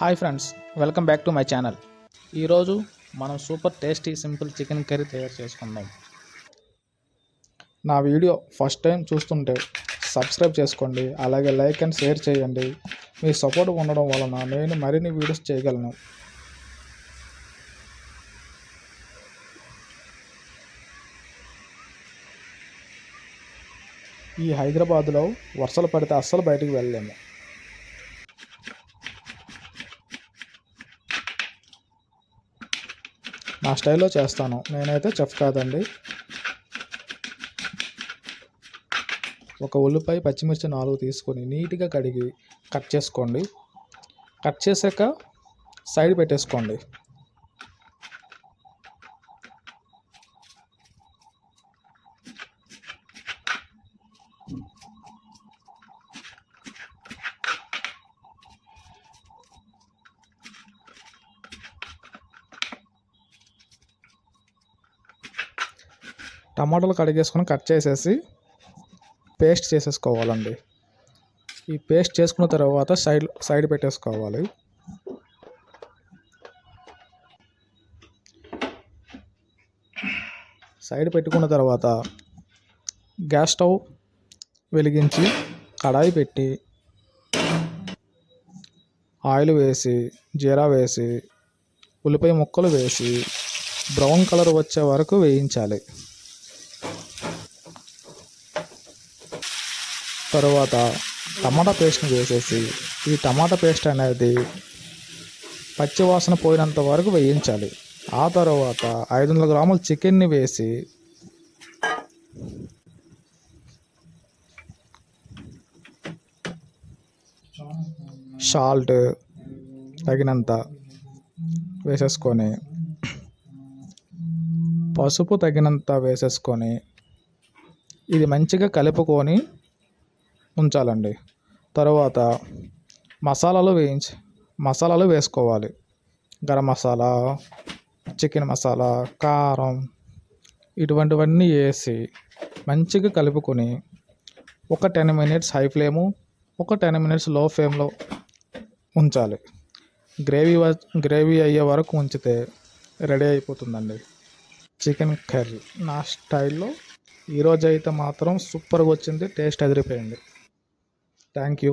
Hi friends welcome back to my channel. ఈరోజు మనం super tasty simple chicken curry తయారు చేసుకుందాం. నా వీడియో ఫస్ట్ టైం చూస్తుంటే సబ్స్క్రైబ్ చేసుకోండి అలాగే లైక్ అండ్ షేర్ చేయండి. మీ సపోర్ట్ ఉండడం వలన నేను మరిన్ని వీడియోస్ చేయగలను. ఈ హైదరాబాద్లో వర్షాలు పడితే అస్సలు బయటికి వెళ్ళలేము. నా స్టైల్లో చేస్తాను. నేనైతే చెఫ్ కాదండి. ఒక ఉల్లిపాయ పచ్చిమిర్చి నాలుగు తీసుకొని నీట్గా కడిగి కట్ చేసుకోండి. కట్ చేసాక సైడ్ పెట్టేసుకోండి. టమాటాలు కడిగేసుకొని కట్ చేసేసి పేస్ట్ చేసేసుకోవాలండి. ఈ పేస్ట్ చేసుకున్న తర్వాత సైడ్ సైడ్ పెట్టేసుకోవాలి. సైడ్ పెట్టుకున్న తర్వాత గ్యాస్ స్టవ్ వెలిగించి కడాయి పెట్టి ఆయిల్ వేసి జీరా వేసి ఉల్లిపాయ ముక్కలు వేసి బ్రౌన్ కలర్ వచ్చే వరకు వేయించాలి. తర్వాత టమాటా పేస్ట్ని వేసేసి ఈ టమాటా పేస్ట్ అనేది పచ్చివాసన పోయినంత వరకు వేయించాలి. ఆ తర్వాత ఐదు వందల గ్రాముల చికెన్ని వేసి సాల్ట్ తగినంత వేసేసుకొని పసుపు తగినంత వేసేసుకొని ఇది మంచిగా కలుపుకొని ఉంచాలండి. తర్వాత మసాలాలు వేయించి మసాలాలు వేసుకోవాలి. గరం మసాలా చికెన్ మసాలా కారం ఇటువంటివన్నీ వేసి మంచిగా కలుపుకొని ఒక టెన్ మినిట్స్ హై ఫ్లేము ఒక టెన్ మినిట్స్లో ఫ్లేమ్లో ఉంచాలి. గ్రేవీ వ- గ్రేవీ అయ్యే వరకు ఉంచితే రెడీ అయిపోతుందండి. చికెన్ కర్రీ నా స్టైల్లో ఈరోజు అయితే మాత్రం సూపర్గా వచ్చింది టేస్ట్ అదిరిపోయింది. தேங்க்யூ